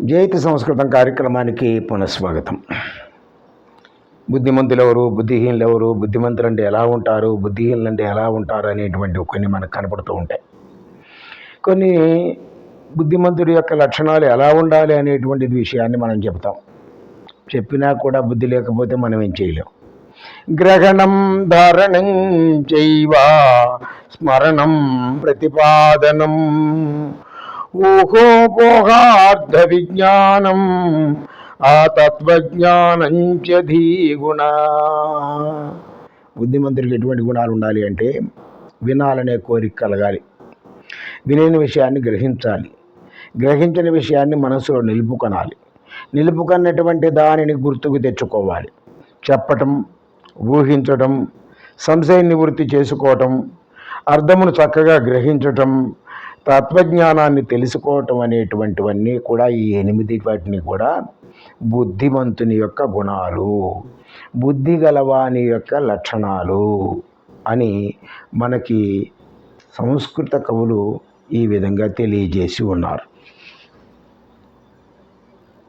జైతి సంస్కృతం కార్యక్రమానికి పునఃస్వాగతం. బుద్ధిమంతులు ఎవరు బుద్ధిహీనులు ఎవరు బుద్ధిమంతులు అంటే ఎలా ఉంటారు బుద్ధిహీనులు అంటే ఎలా ఉంటారు అనేటువంటి కొన్ని మనకు కనపడుతూ ఉంటాయి. కొన్ని బుద్ధిమంతుడి యొక్క లక్షణాలు ఎలా ఉండాలి అనేటువంటి విషయాన్ని మనం చెప్తాం. చెప్పినా కూడా బుద్ధి లేకపోతే మనం ఏం చేయలేం. గ్రహణం ధారణం చైవ స్మరణం ప్రతిపాదనం ఊహోపోహార్థ విజ్ఞానం ఆ తత్వజ్ఞానం చ బుద్ధిమంతుడికి ఎటువంటి గుణాలు ఉండాలి అంటే వినాలనే కోరిక కలగాలి. వినని విషయాన్ని గ్రహించాలి. గ్రహించిన విషయాన్ని మనసులో నిలుపుకొనాలి. నిలుపుకున్నటువంటి దానిని గుర్తుకు తెచ్చుకోవాలి. చెప్పటం ఊహించటం సంశయ నివృత్తి చేసుకోవటం అర్థమును చక్కగా గ్రహించటం తత్వజ్ఞానాన్ని తెలుసుకోవటం అనేటువంటివన్నీ కూడా ఈ ఎనిమిది వాటిని కూడా బుద్ధిమంతుని యొక్క గుణాలు బుద్ధి గలవాని యొక్క లక్షణాలు అని మనకి సంస్కృత కవులు ఈ విధంగా తెలియజేసి ఉన్నారు.